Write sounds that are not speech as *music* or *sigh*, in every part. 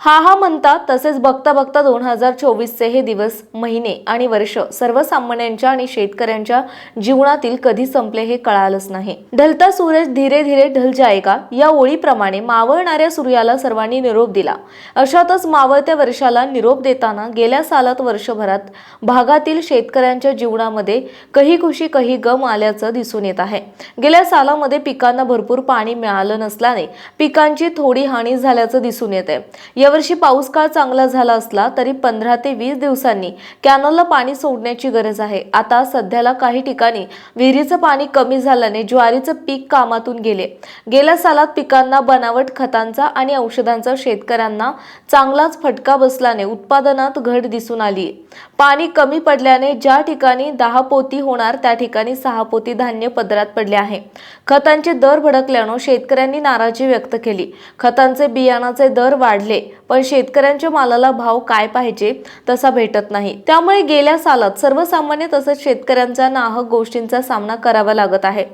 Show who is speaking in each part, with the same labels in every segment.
Speaker 1: हा हा म्हणता तसेच बघता बघता दोन हजार चोवीसचे हे दिवस महिने आणि वर्ष सर्वसामान्यांच्या आणि शेतकऱ्यांच्या जीवनातील कधी संपले हे कळालंच नाही. ढलता सूरज धीरे धीरे ढल जायगा या ओळीप्रमाणे मावळणाऱ्या सूर्याला सर्वांनी निरोप दिला. अशातच मावळत्या वर्षाला निरोप देताना गेल्या सालात वर्षभरात भागातील शेतकऱ्यांच्या जीवनामध्ये कही खुशी कही गम आल्याचं दिसून येत आहे. गेल्या सालामध्ये पिकांना भरपूर पाणी मिळालं नसल्याने पिकांची थोडी हानी झाल्याचं दिसून येत आहे यावर्षी पाऊस काळ चांगला झाला असला तरी पंधरा ते वीस दिवसांनी कॅनलला पाणी सोडण्याची गरज आहे. आता सध्याला काही ठिकाणी विहिरीचं पाणी कमी झाल्याने ज्वारीचं पीक कामातून गेले. गेल्या सालात पिकांना बनावट खतांचा आणि औषधांचा शेतकऱ्यांना चांगलाच फटका बसल्याने उत्पादनात घट दिसून आली. पाणी कमी पडल्याने ज्या ठिकाणी दहा पोती होणार त्या ठिकाणी सहा पोती धान्य पदरात पडले आहे. खतांचे दर भडकल्यानं शेतकऱ्यांनी नाराजी व्यक्त केली. खतांचे बियाणाचे दर वाढले पण शेतकऱ्यांच्या मालाला भाव काय पाहिजे तसा भेटत नाही. त्यामुळे गेल्या सालात सर्वसामान्य तसंच शेतकऱ्यांचा नाहक गोष्टींचा सामना करावा लागत आहे.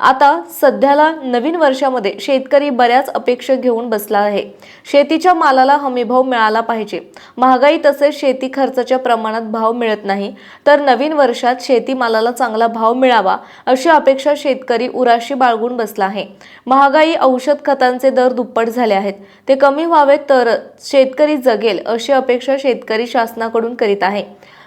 Speaker 1: आता सध्याला नवीन वर्षामध्ये शेतकरी बऱ्याच अपेक्षा घेऊन बसला आहे. शेतीच्या मालाला हमीभाव मिळाला पाहिजे. महागाई तसेच शेती खर्चाच्या प्रमाणात भाव मिळत नाही. तर नवीन वर्षात शेतीमालाला चांगला भाव मिळावा अशी अपेक्षा शेतकरी उराशी बाळगून बसला आहे. महागाई औषध खतांचे दर दुप्पट झाले आहेत. ते कमी व्हावेत तर शेतकरी जगेल अशी अपेक्षा शेतकरी शासनाकडून करीत आहे.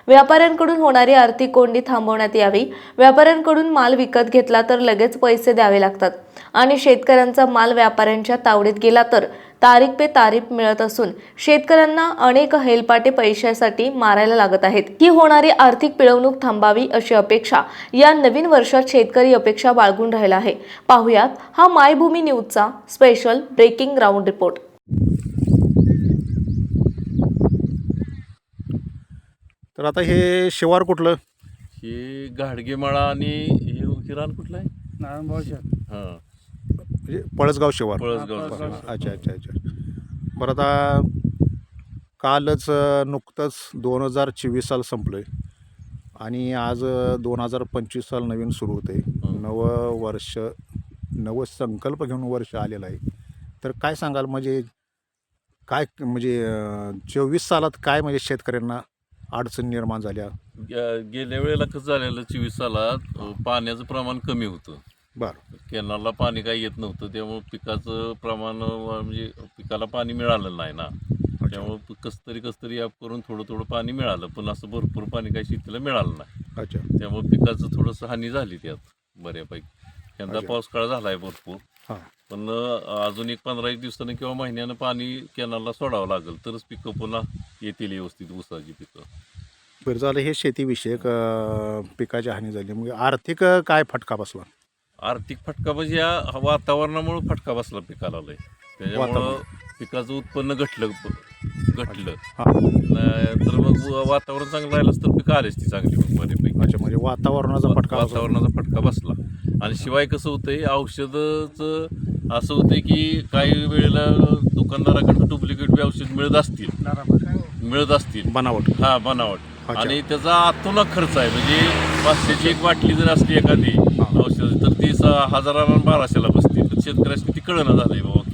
Speaker 1: व्यापाऱ्यांकडून होणारी आर्थिक कोंडी थांबवण्यात यावी. व्यापाऱ्यांकडून माल विकत घेतला तर लगेच पैसे द्यावे लागतात. आणि शेतकऱ्यांचा माल व्यापाऱ्यांच्या तावडीत गेला तर तारीख पे तारीख मिळत असून शेतकऱ्यांना अनेक हेलपाटे पैशासाठी मारायला लागत आहेत. ही होणारी आर्थिक पिळवणूक थांबावी अशी अपेक्षा या नवीन वर्षात शेतकरी अपेक्षा बाळगून राहिला आहे. पाहुयात हा मायभूमी न्यूजचा स्पेशल ब्रेकिंग ग्राउंड रिपोर्ट.
Speaker 2: तर आता हे शिवार कुठलं?
Speaker 3: हे घाडगेमाळा आणि हे हिरान कुठलं आहे?
Speaker 4: नारायणभाऊ
Speaker 3: हां.
Speaker 2: म्हणजे पळसगाव शिवार.
Speaker 3: पळसगाव.
Speaker 2: अच्छा अच्छा अच्छा. बरं आता कालच अ, नुकतंच दोन हजार चोवीस साल संपलं आहे आणि आज दोन हजार पंचवीस साल नवीन सुरू होते. नवं वर्ष नवं संकल्प घेऊन वर्ष आलेलं आहे. तर काय सांगाल? म्हणजे काय म्हणजे चोवीस सालात काय म्हणजे शेतकऱ्यांना अडचण निर्माण झाल्या.
Speaker 3: गे- गेल्या वेळेला कसं झालेलं चोवीस सालात अं, पाण्याचं प्रमाण कमी होतं.
Speaker 2: बरं.
Speaker 3: कॅनलला पाणी काही येत नव्हतं त्यामुळे पिकाचं प्रमाण अं, म्हणजे पिकाला पाणी मिळालं नाही ना. त्यामुळे कसं तरी कसं तरी ॲप करून थोडं थोडं पाणी मिळालं पण असं भरपूर पाणी काही शेतीला मिळालं नाही.
Speaker 2: अच्छा.
Speaker 3: त्यामुळे पिकाचं थोडंसं हानी झाली त्यात बऱ्यापैकी. यंदा
Speaker 2: अच्छा.
Speaker 3: पाऊस काळ झाला आहे भरपूर. पण अजून एक पंधरा एक दिवसानं किंवा महिन्यानं पाणी कॅनलला सोडावं लागेल तरच पिकं पुन्हा येतील व्यवस्थित ऊसाची पिकं.
Speaker 2: बरं झालं. हे शेतीविषयक पिकाची हानी झाली. मग आर्थिक काय फटका बसला?
Speaker 3: आर्थिक फटका म्हणजे या वातावरणामुळे फटका बसला पिकाला लय. त्याच्यामुळं. पिकाचं उत्पन्न घटलं. घटलं. तर मग वातावरण चांगलं राहिलंच तर पिकं आलेच ती चांगली मग बऱ्यापैकी
Speaker 2: अच्छा म्हणजे वातावरणाचा फटका बसला.
Speaker 3: वातावरणाचा फटका बसला. आणि शिवाय कसं होतंय औषधचं असं होतंय की काही वेळेला दुकानदाराकडनं डुप्लिकेट बी औषध मिळत असतील. मिळत असतील.
Speaker 2: बनावट.
Speaker 3: हा बनावट.
Speaker 2: अच्छा.
Speaker 3: आणि त्याचा आतुला खर्च आहे. म्हणजे पाचशेची एक बाटली जर असली एखादी. औषध तर ती हजाराला आणि बाराशेला बसते. तर शेतकऱ्याची ती कळणं झालंय बाबा.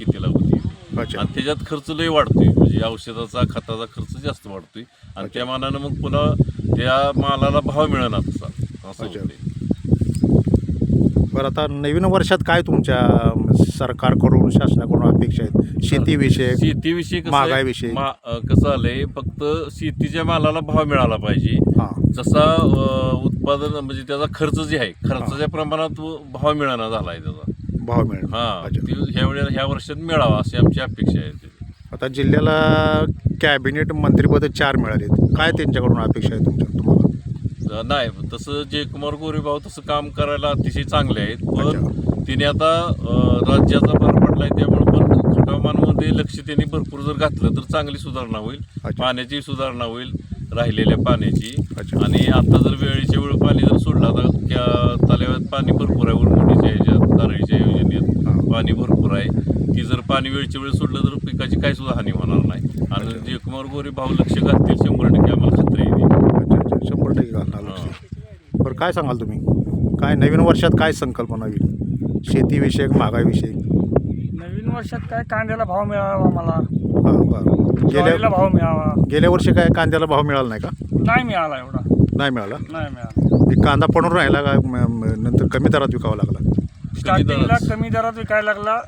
Speaker 2: अच्छा.
Speaker 3: आणि त्याच्यात खर्च लय वाढतोय. म्हणजे औषधाचा खताचा खर्च जास्त वाढतोय. आणि त्या मानानं मग पुन्हा त्या मालाला भाव मिळणार तसा असं
Speaker 2: अच्छा.
Speaker 3: होतंय.
Speaker 2: बरं आता नवीन वर्षात काय तुमच्या सरकारकडून शासनाकडून अपेक्षा आहेत? शेतीविषयक
Speaker 3: शेतीविषयी कसं आहे,
Speaker 2: महागाईविषयी.
Speaker 3: मा- अं, कसं आलंय? फक्त शेतीच्या मालाला भाव मिळाला पाहिजे.
Speaker 2: हां.
Speaker 3: जसा अं, उत्पादन म्हणजे त्याचा खर्च जे आहे खर्चाच्या प्रमाणात भाव मिळाना झाला आहे त्याचा.
Speaker 2: भाव मिळेल
Speaker 3: हा
Speaker 2: अच्छा
Speaker 3: ती ह्या वेळेला ह्या वर्षात मिळावा अशी आमची अपेक्षा आहे त्याची.
Speaker 2: आता जिल्ह्याला कॅबिनेट मंत्रीपद चार मिळाले काय त्यांच्याकडून अपेक्षा आहे तुमच्या तुम्हाला
Speaker 3: अं, नाही तसं जयकुमार गोरेभाऊ तसं काम करायला अतिशय चांगले आहेत पण. तिने आता अं, राज्याचा भार पडलाय त्यामुळे पण खटामानमध्ये लक्ष त्यांनी भरपूर जर घातलं तर चांगली सुधारणा होईल
Speaker 2: अच्छा.
Speaker 3: पाण्याची सुधारणा होईल राहिलेल्या पाण्याची
Speaker 2: अच्छा.
Speaker 3: आणि आता जर वेळेच्या वेळ पाणी जर सोडलं आता त्या तलाव्यात पाणी भरपूर आहे उरमोडीच्या ह्याच्यात नारळीच्या योजनेत
Speaker 2: हां.
Speaker 3: पाणी भरपूर आहे. ती जर पाणी वेळच्या वेळ सोडलं तर पिकाची काही सुद्धा हानी होणार नाही. आणि. जयकुमार गोरे भाऊ लक्ष घालतील शंभर टक्के आम्हाला खात्री
Speaker 2: अच्छा शंभर टक्के घालणार. बरं काय सांगाल तुम्ही? काय नवीन वर्षात काय संकल्पना होईल? शेतीविषयक महागाईविषयक
Speaker 4: नवीन वर्षात काय कांद्याला भाव मिळावा आम्हाला.
Speaker 2: हां बरं. गेल्या
Speaker 4: भाव मिळावा.
Speaker 2: गेल्या वर्षी काय कांद्याला भाव मिळाला नाही का?
Speaker 4: नाही मिळाला एवढा.
Speaker 2: नाही मिळाला?
Speaker 4: नाही मिळाला.
Speaker 2: एक कांदा पडून राहिला का नंतर कमी दरात विकावा लागला?
Speaker 4: स्टार्टिंगला
Speaker 3: दरात.
Speaker 4: कमी दरात विकायला लागला.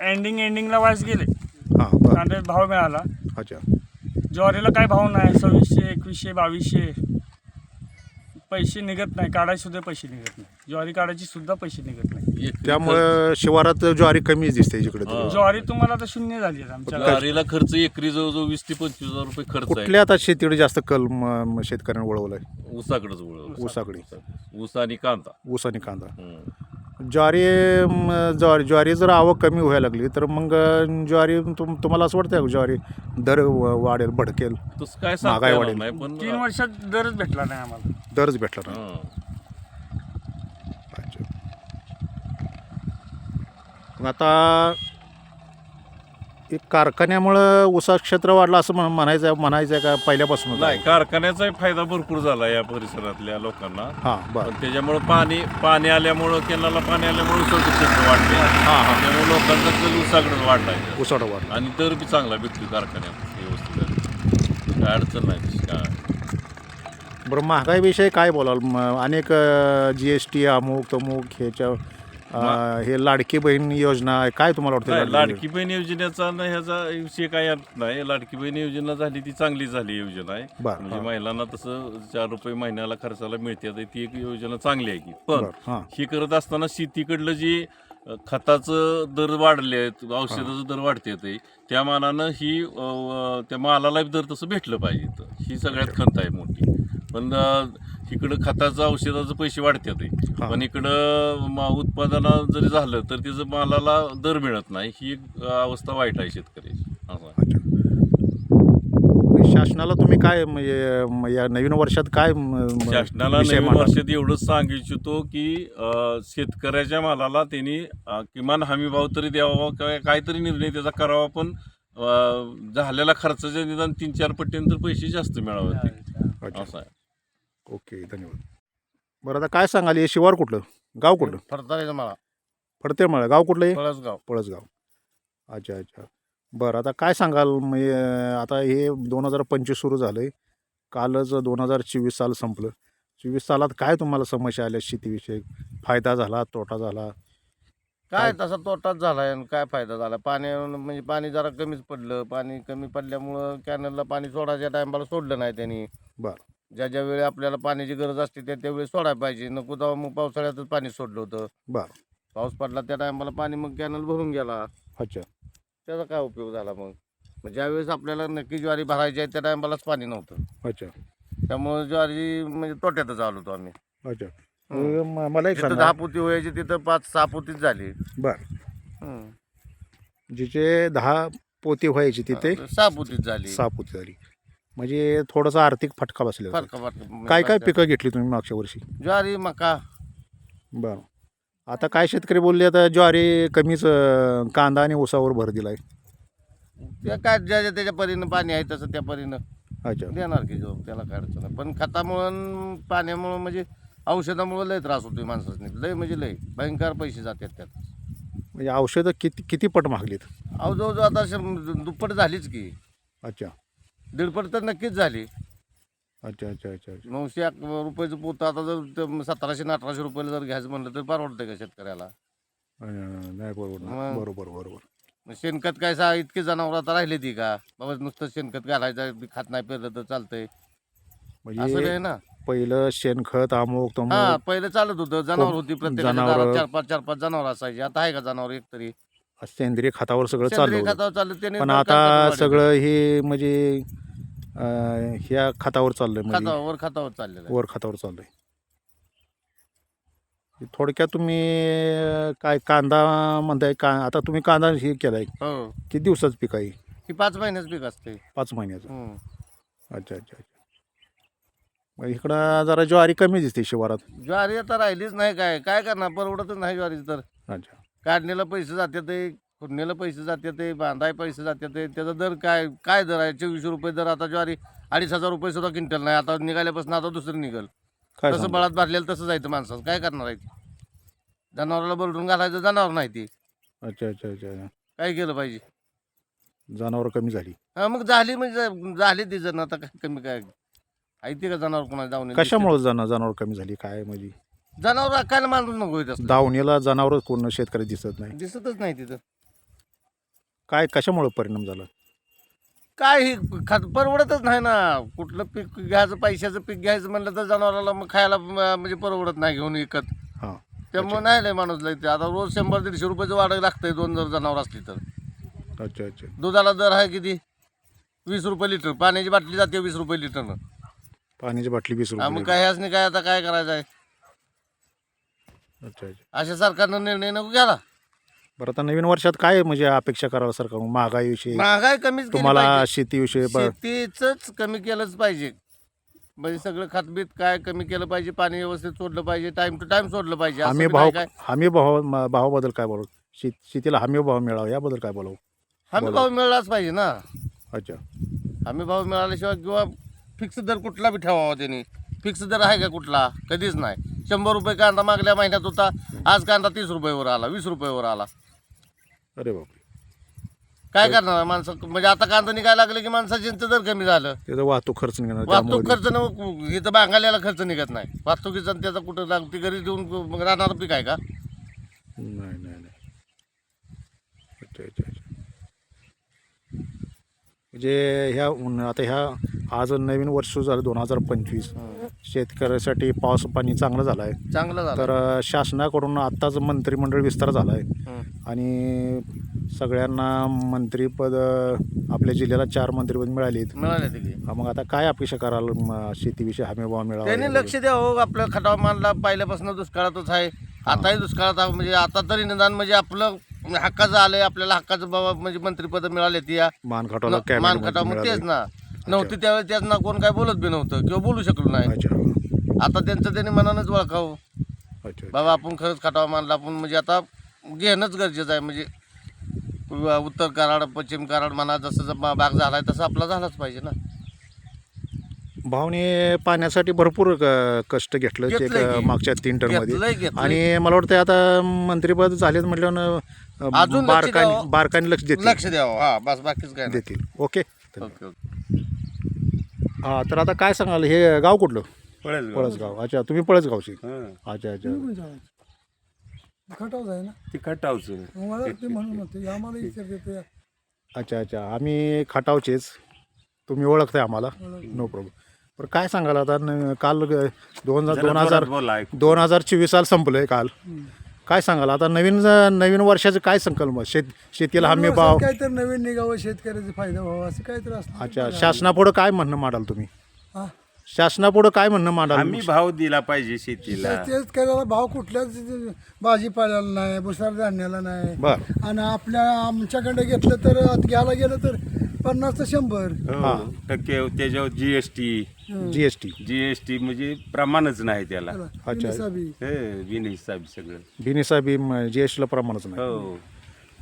Speaker 4: एंडिंग एंडिंगला वाईस गेले.
Speaker 2: हां बरं.
Speaker 4: कांद्यात भाव मिळाला.
Speaker 2: अच्छा.
Speaker 4: ज्वारीला काय भाव नाही. सव्वीसशे एकवीसशे बावीसशे. पैसे निघत नाही. काढायचे सुद्धा पैसे निघत नाही. ज्वारी काढायची सुद्धा पैसे निघत नाही.
Speaker 3: एक
Speaker 2: त्यामुळं शिवारात ज्वारी कमीच दिसते जिकडे.
Speaker 4: ज्वारी तुम्हाला आता शून्य झाली आहे आमच्या
Speaker 3: ज्वारीला खर्च एकरी जवळजवळ वीस ते पंचवीस हजार रुपये खर्च आहे.
Speaker 2: कुठल्या आता शेतीकडे जास्त कल म- म- शेतकऱ्यांनी वळवलाय?
Speaker 3: ऊसाकडेच वळवलं
Speaker 2: ऊसाकडे.
Speaker 3: ऊस आणि कांदा.
Speaker 2: ऊस आणि कांदा.
Speaker 3: हम्म.
Speaker 2: ज्वारी ज्वारी ज्वारी जर आवक कमी व्हायला लागली तर मग ज्वारी तुम तुम्हाला असं वाटतं का ज्वारी दर व- वाढेल भडकेल?
Speaker 3: तसं काय
Speaker 2: महागाई
Speaker 3: येणार
Speaker 2: वाढेल.
Speaker 3: नाही पण
Speaker 4: तीन वर्षात दरच भेटला नाही आम्हाला.
Speaker 2: दरच भेटला नाही.
Speaker 3: हां.
Speaker 2: मग आता एक कारखान्यामुळं ऊसा क्षेत्र वाढलं असं म्हण- म्हणायचं आहे- म्हणायचं आहे का पहिल्यापासून
Speaker 3: नाही कारखान्याचाही फायदा भरपूर झाला या परिसरातल्या लोकांना.
Speaker 2: हां बरं.
Speaker 3: पण त्याच्यामुळं पाणी पाणी आल्यामुळं केनाला पाणी आल्यामुळं ऊसाचं क्षेत्र वाढले. त्यामुळे लोकांचा कल ऊसाकडे वाढलाय.
Speaker 2: उसाडा वाढला.
Speaker 3: आणि दर बी चांगला भेटतो कारखान्यात व्यवस्थित काय अडचण नाही तशी काय?
Speaker 2: बरं महागाईविषयी काय बोलाल? म- अनेक जी एस टी अमुक तमुक ह्याच्या अं, हे लाडकी बहीण योजना आहे. काय तुम्हाला वाटतं
Speaker 3: नाही,
Speaker 2: लाडकी
Speaker 3: लाडकी बहीण योजनेचा न ह्याचा विषय काय येत नाही. लाडकी बहीण योजना झाली ती चांगली झाली योजना आहे.
Speaker 2: बरं,
Speaker 3: म्हणजे. महिलांना तसं चार रुपये महिन्याला खर्चाला मिळते ती एक योजना चांगली आहे की. पण
Speaker 2: बरं, हां.
Speaker 3: ही करत असताना शेतीकडलं जी अ, खताचं दर वाढले आहेत औषधाचं दर वाढते ते त्या मानानं ही अ, अ, त्या मालाला दर तसं भेटलं पाहिजे. ही सगळ्यात खंत आहे मोठी. पण इकडं खताचं औषधाचं पैसे वाढतात ते. पण इकडं उत्पादन जरी झालं तर त्याचं मालाला दर मिळत नाही. ही अवस्था वाईट आहे शेतकऱ्याची.
Speaker 2: अच्छा. शासनाला तुम्ही काय म्हणजे या नवीन वर्षात काय
Speaker 3: शासनाला नवीन? वर्षात एवढंच सांगू इच्छितो की शेतकऱ्याच्या मालाला त्यांनी किमान हमी भाव तरी द्यावा किंवा काहीतरी निर्णय त्याचा करावा पण अ, झालेल्या खर्चाच्या निदान तीन चार पट्ट्यानंतर पैसे जास्त मिळावे असं आहे.
Speaker 2: ओके धन्यवाद. बरं आता काय सांगाल? हे शिवार कुठलं? गाव कुठलं?
Speaker 4: फडताळीचा मला
Speaker 2: फडते मला गाव कुठलं आहे
Speaker 4: पळसगाव.
Speaker 2: पळसगाव. अच्छा अच्छा. बरं आता काय सांगाल? म्हणजे आता हे दोन हजार पंचवीस सुरू झालं आहे कालच दोन हजार चोवीस साल संपलं. चोवीस सालात काय तुम्हाला समस्या आल्या शेतीविषयी फायदा झाला तोटा झाला?
Speaker 5: काय तसा तोटाच झालाय आणि काय फायदा झाला? पाणी म्हणजे पाणी जरा कमीच पडलं. पाणी कमी पडल्यामुळं कॅनलला पाणी सोडायच्या टायमाला सोडलं नाही त्यांनी.
Speaker 2: बरं.
Speaker 5: ज्या ज्या वेळी आपल्याला पाण्याची गरज असते त्या त्यावेळी सोडायला पाहिजे. नको तेव्हा मग पावसाळ्यातच पाणी सोडलं होतं.
Speaker 2: बरं.
Speaker 5: पाऊस पडला त्या टायमाला पाणी मग कॅनल भरून गेला.
Speaker 2: अच्छा.
Speaker 5: त्याचा काय उपयोग झाला मग? मग ज्यावेळेस आपल्याला नक्की ज्वारी भरायची आहे त्या टायमालाच पाणी नव्हतं.
Speaker 2: अच्छा.
Speaker 5: त्यामुळे ज्वारी म्हणजे तोट्यातच आलो होतो आम्ही.
Speaker 2: अच्छा.
Speaker 5: हम्म.
Speaker 2: अं, म- मला एक सांगा.
Speaker 5: दहा पोती व्हायची तिथं पाच सहा पोतीच झाली.
Speaker 2: बरं.
Speaker 5: हम्म.
Speaker 2: जिचे दहा पोती व्हायची तिथे
Speaker 5: सहा पोतीच झाली.
Speaker 2: सहा पोती झाली. म्हणजे थोडासा आर्थिक फटका बसला होता.
Speaker 5: फरक फरक
Speaker 2: काय काय पिकं घेतली तुम्ही मागच्या वर्षी?
Speaker 5: ज्वारी मका.
Speaker 2: बरं. आता काय शेतकरी बोलले आता ज्वारी कमीच अं, कांदा आणि ऊसावर भर दिलाय.
Speaker 5: ते काय ज्याच्या त्याच्या परीनं पाणी आहे तसं त्या परीनं
Speaker 2: अच्छा.
Speaker 5: देणार की जो त्याला काय अडचण नाही. पण खतामुळं पाण्यामुळं म्हणजे औषधामुळं लय त्रास होतोय माणसाने लय म्हणजे लय. भयंकर पैसे जातात त्यात.
Speaker 2: म्हणजे औषधं किती किती पट मागलीत
Speaker 5: अहो जवळजवळ आता शं- दुप्पट झालीच की.
Speaker 2: अच्छा.
Speaker 5: दीडपट तर नक्कीच झाली.
Speaker 2: अच्छा अच्छा अच्छा अच्छा.
Speaker 5: नऊशे अक- रुपयाचं पोतं आता जर ते सतराशे आणि अठराशे रुपयाला जर घ्यायचं म्हणलं तर परवडतंय का शेतकऱ्याला?
Speaker 2: नाही.
Speaker 5: मग-
Speaker 2: बरोबर बरोबर.
Speaker 5: मग शेणखत काय सा इतके जनावर आता राहिले ती का? बाबा नुसतं शेणखत घालायचं खात नाही पेरलं तर चालतंय. असं
Speaker 2: म्हणजे
Speaker 5: ना?
Speaker 2: पहिलं शेणखत अमुक
Speaker 5: हा
Speaker 2: तमुक
Speaker 5: पहिले चालत होतं. जनावर होती
Speaker 2: जनावरं-
Speaker 5: दारात चार पाच चार पाच जनावर असायची. आता आहे का जनावर एक तरी?
Speaker 2: सेंद्रिय खतावर सगळं चालू
Speaker 5: सेंद्रिय
Speaker 2: होतं.
Speaker 5: खतावर चाललं त्याने
Speaker 2: पण आता. सगळं हे म्हणजे अं, ह्या खतावर चाललंय म्हणजे.
Speaker 5: खतावर खतावर चाललेलं आहे.
Speaker 2: वर खतावर चाललंय. थोडक्यात तुम्ही अं, काय कांदा म्हणताय का आता तुम्ही कांदा हे केलाय.
Speaker 5: हो.
Speaker 2: किती दिवसाचं पीक आहे?
Speaker 5: ही पाच महिन्याच पीक असते
Speaker 2: पाच महिन्याचं.
Speaker 5: हम्म.
Speaker 2: अच्छा अच्छा अच्छा. मग इकडं जरा ज्वारी कमी दिसते शिवारात.
Speaker 5: ज्वारी आता राहिलीच नाही काय काय करणार परवडतच नाही ज्वारी तर.
Speaker 2: अच्छा.
Speaker 5: काढणीला पैसे जातात ते खुडणीला पैसे जातात ते बांधाय पैसे जातात ते त्याचा दर काय काय दर आहे? चोवीसशे रुपये दर आता ज्वारी अडीच हजार रुपये सुद्धा क्विंटल नाही. आता निघाल्यापासून आता दुसरं निघल.
Speaker 2: काय
Speaker 5: तसं? बळात भरलेलं तसं जायचं माणसाचं. काय करणार आहे ते? जनावराला बरडून घालायचं जनावर नाही ती.
Speaker 2: अच्छा अच्छा अच्छा
Speaker 5: काय केलं पाहिजे?
Speaker 2: जनावरं कमी झाली.
Speaker 5: हा मग झाली म्हणजे झाली ती जण आता काय कमी काय? आहे ते का जनावर कोणाला जाऊन
Speaker 2: कशामुळे जन जनावर कमी झाली? काय म्हणजे?
Speaker 5: जनावर राखायला माणूस नको होत असतं.
Speaker 2: दावणीला जनावर कोण शेतकरी दिसत नाही.
Speaker 5: दिसतच नाही तिथं.
Speaker 2: काय कशामुळे परिणाम झाला?
Speaker 5: काय हे खात परवडतच नाही ना. कुठलं पीक घ्यायचं पैशाचं पीक घ्यायचं म्हणलं तर जनावराला मग खायला म- म्हणजे परवडत नाही घेऊन विकत
Speaker 2: हां.
Speaker 5: त्यामुळे नाही लय माणूस लय ते. आता रोज शंभर दीडशे रुपयाचं वाढ लागतंय दोन जर जनावर असली तर.
Speaker 2: अच्छा अच्छा.
Speaker 5: दुधाला दर आहे किती? वीस रुपये लिटर. पाण्याची बाटली जाते वीस रुपये लिटरनं.
Speaker 2: पाण्याची बाटली वीस
Speaker 5: हा, मग
Speaker 2: रुपये
Speaker 5: काय ह्यासनी काय आता काय करायचं आहे
Speaker 2: अच्छा अच्छा.
Speaker 5: अशा सरकारनं निर्णय नको घ्याला
Speaker 2: बरं आता नवीन वर्षात काय म्हणजे अपेक्षा करावं सरकार महागाईविषयी.
Speaker 5: महागाई कमीच केली
Speaker 2: तुम्हाला
Speaker 5: पाहिजे.
Speaker 2: शेतीविषयी ब-
Speaker 5: शेतीच कमी केलंच पाहिजे. म्हणजे सगळं खतबीत काय कमी केलं पाहिजे पाणी व्यवस्थित सोडलं पाहिजे टाइम टू टाइम सोडलं पाहिजे. असं
Speaker 2: हमी भाव
Speaker 5: नाही काय?
Speaker 2: हमी भाव म- भावाबद्दल काय बोलू शेत शेतीला हमी भाव मिळावा याबद्दल काय बोलावं?
Speaker 5: हमी. भाव मिळालाच पाहिजे ना.
Speaker 2: अच्छा.
Speaker 5: हमी भाव मिळाल्याशिवाय किंवा फिक्स दर कुठला बी ठेवावा त्यांनी. फिक्स दर आहे का कुठला? कधीच नाही. शंभर रुपये कांदा मागल्या महिन्यात होता. आज कांदा तीस रुपयावर आला वीस रुपयावर आला.
Speaker 2: अरे बापरे.
Speaker 5: काय करणार माणसं? म्हणजे आता कांदा निघायला लागले की माणसाचे दर कमी झालं.
Speaker 2: त्याचा वाहतूक खर्च निघणार
Speaker 5: वाहतूक खर्च न इथं बांगाल्याला खर्च निघत नाही. वाहतुकीचा आणि त्याचा कुठं लागते घरी देऊन राहणार पीक आहे का?
Speaker 2: नाही नाही नाही. अच्छा अच्छा अच्छा. म्हणजे ह्या उन- आता ह्या आज नवीन वर्ष झालं दोन हजार पंचवीस. शेतकऱ्यासाठी पाऊस पाणी चांगलं झालं आहे
Speaker 5: चांगलं झालं
Speaker 2: तर अ, शासनाकडून आत्ताच मंत्रिमंडळ विस्तार झाला आहे
Speaker 5: हं.
Speaker 2: आणि सगळ्यांना मंत्रीपद अ, आपल्या जिल्ह्याला चार मंत्रीपद मिळालीत.
Speaker 5: मिळाले
Speaker 2: हा, मग आता काय अपेक्षा कराल म, शेतीविषयी हमी भाव मिळावा
Speaker 5: त्यांनी? लक्ष द्यावं आपलं खटाव मानला पहिल्यापासून दुष्काळातच आहे. आताही दुष्काळात आहे म्हणजे आता तरी निदान म्हणजे आपलं हक्काचं आलंय आपल्याला हक्काचं बाबा म्हणजे मंत्रीपद मिळाले ती या.
Speaker 2: मान खटावला
Speaker 5: मान
Speaker 2: कॅबिनेट
Speaker 5: खटाव मग तेच ना. नव्हती त्यावेळेस त्याच ना कोण काय बोलत बी नव्हतं किंवा बोलू शकलो नाही.
Speaker 2: अच्छा.
Speaker 5: आता त्यांचं त्यांनी मनानच ओळखावं
Speaker 2: अच्छा
Speaker 5: बाबा आपण खरंच खटाव मानला आपण म्हणजे आता घेणंच गरजेचं आहे. म्हणजे उ- उत्तर कराड पश्चिम कराड म्हणा जसं भाग झालाय तसं आपला झालाच पाहिजे ना.
Speaker 2: भावने पाण्यासाठी भरपूर क- कष्ट घेतलं ते
Speaker 5: घेतलंय
Speaker 2: क-
Speaker 5: की.
Speaker 2: मागच्या तीन टर्ममध्ये.
Speaker 5: घेतलंय घेतलंय.
Speaker 2: आणि मला वाटतं आता मंत्रीपद झालेत म्हटल्यानं
Speaker 5: अजून लक्ष
Speaker 2: बारकाईने
Speaker 5: द्यावं.
Speaker 2: बारकाईने लक्ष देतील.
Speaker 5: लक्ष द्यावं. हा बस बाकीच काय नाही.
Speaker 2: देतील. ओके.
Speaker 5: Okay okay.
Speaker 2: हा तर आता काय सांगाल? हे गाव कुठलं?
Speaker 6: पळसगाव.
Speaker 2: पळसगाव. अच्छा तुम्ही पळसगावचे.
Speaker 6: हं.
Speaker 2: अच्छा अच्छा.
Speaker 7: खटाव आहे ना?
Speaker 6: ती खटावचं.
Speaker 7: मला ते म्हणून म्हणते आम्हाला विचारते ते
Speaker 2: अच्छा अच्छा. आम्ही खटावचेच. तुम्ही ओळखताय आम्हाला. नो प्रॉब्लेम पण काय सांगाल आता? न- काल ग- दोन हजार दोन
Speaker 6: जरा
Speaker 2: हजार
Speaker 6: जोरात बोला ऐक.
Speaker 2: दोन हजार चोवीस साल संपलंय काल. काय सांगाल? आता नवीन नवीन वर्षाचं काय संकल्प? शेत शेतीला हमी भाव
Speaker 7: काय तर नवीन निघावं शेतकऱ्याचा फायदा व्हावा असं काय तर असतं
Speaker 2: अच्छा शासनापुढं काय म्हणणं मांडाल तुम्ही?
Speaker 7: हा.
Speaker 2: शासनापुढं काय म्हणणं मांडाल
Speaker 6: आम्ही भाव दिला पाहिजे शेतीला.
Speaker 7: शेतकऱ्याला भाव कुठल्याच भाजीपाल्याला नाही भुसार धान्याला नाही.
Speaker 2: बर.
Speaker 7: आणि आपल्या आमच्याकडे घेतलं तर आता घ्यायला गेलं तर पन्नास तर शंभर.
Speaker 2: हा.
Speaker 6: हो. टक्के त्याच्यावर जीएसटी
Speaker 2: जीएसटी
Speaker 6: जीएसटी म्हणजे प्रमाणच नाही त्याला.
Speaker 2: अच्छा.
Speaker 6: हे बिनहिसाबी सगळं.
Speaker 2: बिनिसाबी जीएसटीला प्रमाणच नाही.
Speaker 6: हो.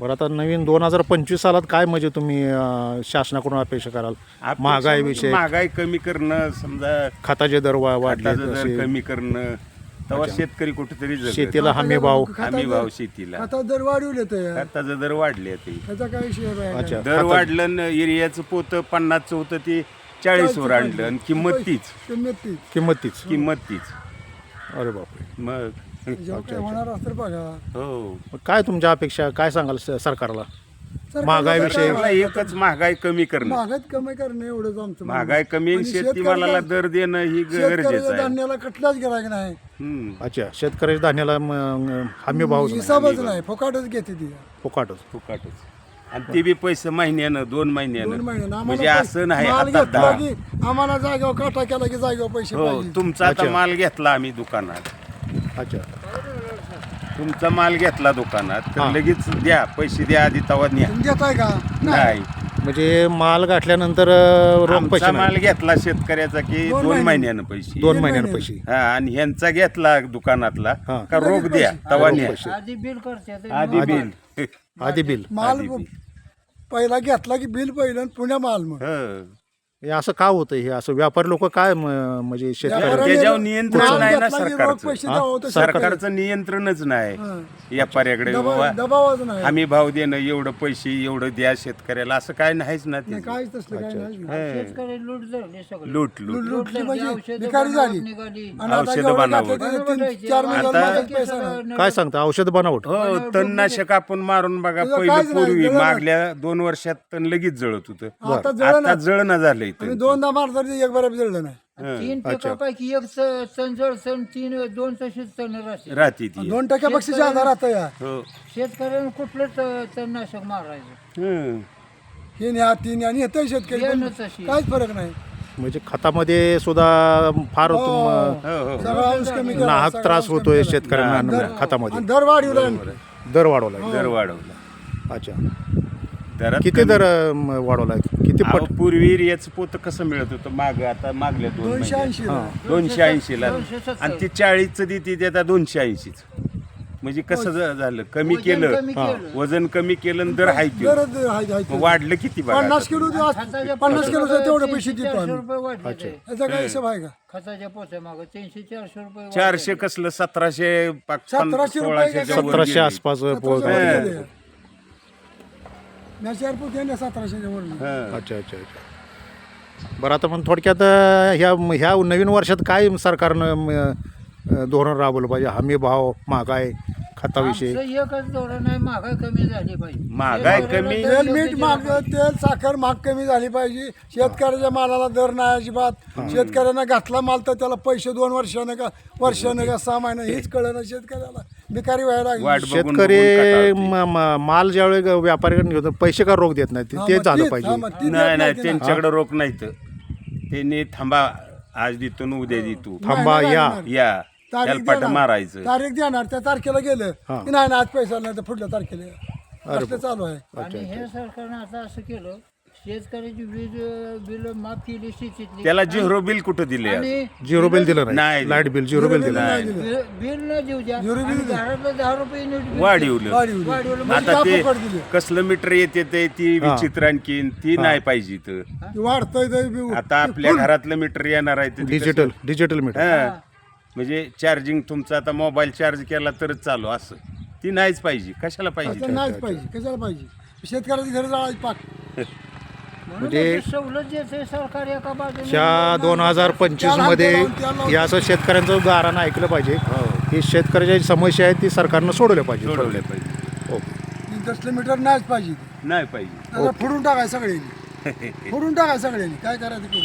Speaker 2: बरं आता नवीन दोन हजार पंचवीस सालात काय म्हणजे तुम्ही अं, शासनाकडून अपेक्षा कराल? महागाई विषय
Speaker 6: महागाई कमी करणं समजा
Speaker 2: खताचे दर वा- वाढले
Speaker 6: खताचा दर
Speaker 2: तसे.
Speaker 6: कमी करणं तेव्हा शेतकरी कुठेतरी जगत.
Speaker 2: शेतीला हमी भाव.
Speaker 6: हमी भाव शेतीला.
Speaker 7: आता दर वाढवले
Speaker 6: खताचा दर वाढले ते.
Speaker 7: त्याचा काय विषय आहे
Speaker 2: अच्छा.
Speaker 6: दर वाढलं न एरियाचं पोतं पन्नासचं होतं ते चाळीसवर आणलं आणि किंमत तीच
Speaker 7: किंमत तीच
Speaker 2: किंमत तीच
Speaker 6: किंमत तीच
Speaker 2: अरे बापरे.
Speaker 6: मग.
Speaker 7: जेव्हा काय होणार बघा.
Speaker 6: हो.
Speaker 2: मग काय तुमच्या अपेक्षा? काय सांगाल स- सरकारला?
Speaker 7: सरकारला
Speaker 2: महागाई विषयी-
Speaker 7: काय-
Speaker 6: सरकारला एकच महागाई कमी करणं.
Speaker 7: महागाईत कमी करणे एवढंच आमचं म्हणणं.
Speaker 6: महागाई कमी आणि
Speaker 7: आणि
Speaker 6: शेतीमालाला
Speaker 7: शेतकऱ्याला-
Speaker 6: दर देणं ही गरजेचं
Speaker 7: शेतकऱ्याच्या
Speaker 6: आहे.
Speaker 7: धान्याला कुठलाच गिरायक नाही?
Speaker 6: हम्म,
Speaker 2: अच्छा शेतकऱ्याच्या धान्याला म- हमी भाव
Speaker 7: हिसाबच नाही फुकाटच घेते ती.
Speaker 2: फुकाटच.
Speaker 6: फुकाटच. आणि ते बी पैसे महिन्यानं दोन
Speaker 7: दोन
Speaker 6: महिन्यानं.
Speaker 7: महिने
Speaker 6: म्हणजे असं नाही
Speaker 7: माल
Speaker 6: हातात
Speaker 7: घेतला
Speaker 6: दहा.
Speaker 7: की आम्हाला जागेवर काटा केला की जागेवर पैसे
Speaker 6: हो
Speaker 7: पाहिजे.
Speaker 6: तुमचा आता. माल घेतला आम्ही दुकानात.
Speaker 2: अच्छा.
Speaker 6: तुमचा माल घेतला दुकानात तर
Speaker 2: हा.
Speaker 6: लगेच द्या पैसे द्या आधी तवा न्या
Speaker 7: तुम्ही देताय का
Speaker 6: नाही
Speaker 2: म्हणजे माल गाठल्यानंतर अं, रोख पैसे
Speaker 6: आमचा
Speaker 2: नाही.
Speaker 6: माल घेतला शेतकऱ्याचा की
Speaker 7: दोन
Speaker 6: दोन
Speaker 7: महिने.
Speaker 6: महिन्यानं पैसे
Speaker 2: दोन महिन्यानं
Speaker 7: महिने.
Speaker 2: पैसे
Speaker 6: हा आणि ह्यांचा घेतला दुकानातला
Speaker 2: हा.
Speaker 6: का रोख द्या तवा न्या
Speaker 2: पैसे.
Speaker 6: आधी बिल
Speaker 2: आधी बिल
Speaker 7: माल पहिला घेतला की बिल पहिलं आणि पुण्या माल मग
Speaker 6: हं.
Speaker 2: हे असं का होतं हे असं व्यापारी लोक काय म- म्हणजे शेतकरी
Speaker 6: त्याच्यावर नियंत्रण नाही ना सरकारचं.
Speaker 7: पैसे
Speaker 2: हा?
Speaker 7: द्यावं होतं सरकारचं.
Speaker 6: नियंत्रणच नाही. व्यापाऱ्याकडे
Speaker 7: दबाव-
Speaker 6: बाबा,
Speaker 7: दबावच नाही.
Speaker 6: हमी भाव देणं एवढं पैसे एवढं द्या शेतकऱ्याला. असं काय नाहीच ना ते
Speaker 7: नाही, काहीच तसलं काही नाही
Speaker 6: लूट लूट
Speaker 7: लुटली म्हणजे भिकारी झाली. आणि आता
Speaker 6: औषधं
Speaker 7: एवढं
Speaker 6: बनावट.
Speaker 7: घातलं तिथे तीन चार महिन्यात
Speaker 6: आता-
Speaker 7: पैसा नाही.
Speaker 2: काय सांगता? औषध बनावट.
Speaker 6: हो तणनाशक आपण मारून बघा पहिलं पूर्वी. मागल्या दोन वर्षात तण लगेच जळत होतं.
Speaker 7: आता नाही.
Speaker 6: जळणं झालंय. तण.
Speaker 7: दोनदा मारता तरी एक बऱ्यापैकी जळलं नाही.
Speaker 8: तीन पिकापैकी एक सण जळ सण तीन दोन तशीच तण राहते
Speaker 6: राहते ती.
Speaker 7: दोन टक्क्या बक्षीस आधार आता या.
Speaker 6: हो.
Speaker 8: शेतकऱ्यानं कुठलं तणनाशक मारायचं.
Speaker 6: हं.
Speaker 7: हे न्या तीन आणि येतंय शेतकरी पण. काहीच फरक नाही.
Speaker 2: म्हणजे खतामध्ये सुद्धा फार तुम-
Speaker 6: हो हो.
Speaker 7: सगळा अंश कमी केला,
Speaker 2: नाहक
Speaker 7: सगळा
Speaker 2: त्रास
Speaker 7: अंश कमी
Speaker 2: होतोय. शेतकऱ्यांना
Speaker 7: दर-
Speaker 2: खतामध्ये.
Speaker 7: आणि दर वाढवला आणखी.
Speaker 2: दर वाढवलाय
Speaker 6: दर वाढवला.
Speaker 2: अच्छा.
Speaker 6: दरात
Speaker 2: किती दर अं, वाढवलाय किती
Speaker 6: अहो,
Speaker 2: पट
Speaker 6: पूर्वी याचं पोत कसं मिळत होतं माग आता मागल्या दोन
Speaker 7: दोनशे. ऐंशी ला.
Speaker 6: दोनशे ऐंशी ला
Speaker 8: दोनशे सत्तर.
Speaker 6: आणि ती चाळीसचं देते ते आता दोनशे ऐंशीच म्हणजे कसं झा- झालं कमी
Speaker 8: वजन
Speaker 6: केलं
Speaker 8: कमी केलं.
Speaker 6: वजन कमी केलं आणि दर हाय केलं मग वाढलं किती बघा
Speaker 7: पन्नास
Speaker 6: आता
Speaker 7: किलो
Speaker 8: खताच्या
Speaker 7: पन्नास किलो तेवढे पैसे देतो
Speaker 8: 300
Speaker 7: आम्ही
Speaker 8: रुपये वाढले ते.
Speaker 7: याचा काय हिशोब आहे का
Speaker 8: खताच्या पोत्या मागं तीनशे चारशे रुपये वाढले.
Speaker 6: चारशे कसलं सतराशे पाक-
Speaker 7: सतराशे रुपये
Speaker 6: सोळाशेच्या वर
Speaker 2: सतराशे
Speaker 6: गेले.
Speaker 2: आसपास पोहोच-
Speaker 7: सतराशे. गेले. मॅच एअरपोर्ट गेले सतराशेच्या वर
Speaker 6: हं.
Speaker 2: अच्छा अच्छा अच्छा. बरं आता पण थोडक्यात अं, ह्या ह्या नवीन वर्षात काय सरकारनं अं, धोरण राबवलं पाहिजे? हमी भाव महागाई खताविषयी.
Speaker 8: आमचं एकच धोरण आहे महागाई कमी झाली पाहिजे.
Speaker 6: महागाई कमी-
Speaker 7: तेल मीठ
Speaker 8: पाहिजे.
Speaker 7: तेल साखर महाग कमी झाली पाहिजे. शेतकऱ्याच्या मालाला दर नाही अजिबात. शेतकऱ्यांना घातला माल तर त्याला पैसे दोन वर्षानं का वर्षानं का सहा महिने हेच कळलं ना शेतकऱ्याला. भिकारी व्हायला लागली.
Speaker 6: बघून
Speaker 2: शेतकरी
Speaker 6: बघून कटाळते.
Speaker 2: म- म- माल ज्यावेळी व्यापाऱ्याकडे घेतो पैसे का रोख देत नाही
Speaker 7: हा,
Speaker 2: ते
Speaker 7: मग
Speaker 2: झालं
Speaker 7: तीच- हा,
Speaker 2: पाहिजे
Speaker 7: मग तीच देत
Speaker 6: नाही नाही
Speaker 7: ना.
Speaker 6: त्यांच्याकडे रोख नाही तर त्यांनी थांबा आज देतो न उद्या देतो
Speaker 2: थांबा
Speaker 7: नाही,
Speaker 2: या.
Speaker 6: या.
Speaker 7: तारीख देणार.
Speaker 6: मारायचं.
Speaker 7: तारीख देणार. त्या तारखेला गेलं. की नाही ना आज पैसा नाही तर पुढल्या तारखेला. असं चालू आहे.
Speaker 8: आणि हे सरकारनं आता असं केलं शेतकऱ्याची वीज बिल माफ केली शेतीतली
Speaker 6: त्याला झिरो बिल कुठं दिले आज?
Speaker 8: आणि
Speaker 2: झिरो बिल दिलं नाही.
Speaker 6: नाही.
Speaker 2: लाइट बिल झिरो बिल दिलं.
Speaker 6: नाही.
Speaker 8: बिल बिल न देऊ द्या.
Speaker 7: झिरो बिल
Speaker 8: आणि घरातलं दहा रुपये नीट बिल
Speaker 6: वाढवलं.
Speaker 7: वाढवली.
Speaker 8: वाढवलं.
Speaker 7: म्हणजे
Speaker 6: आता ते
Speaker 7: दिली.
Speaker 6: कसलं मीटर येते ते ती विचित्र आणखीन ती नाही पाहिजे इथं.
Speaker 7: ती वाढतंय ते बी-
Speaker 6: आता आपल्या घरातलं मीटर येणार आहे ते
Speaker 2: डिजिटल डिजिटल मीटर.
Speaker 6: हा. म्हणजे चार्जिंग तुमचा आता मोबाईल चार्ज केला तरच चालू असं. ती नाहीच पाहिजे. कशाला
Speaker 7: आता
Speaker 6: पाहिजे
Speaker 7: नाहीच पाहिजे. कशाला पाहिजे? शेतकऱ्याची घर जाळायची पाक.
Speaker 2: म्हणजे
Speaker 8: सवलत देते सरकार एका बाजूने
Speaker 2: च्या दोन हजार पंचवीसमध्ये हे असं शेतकऱ्यांचं गारानं ऐकलं पाहिजे. ही. शेतकऱ्याच्या जी समस्या आहेत ती सरकारनं सोडवल्या पाहिजे.
Speaker 6: सोडवले पाहिजे.
Speaker 2: ओके.
Speaker 7: मीटर नाहीच पाहिजे.
Speaker 6: नाही पाहिजे.
Speaker 7: फोडून टाकाय सगळ्यांनी. *laughs* फोडून टाकाय सगळ्यांनी. काय करायचं करू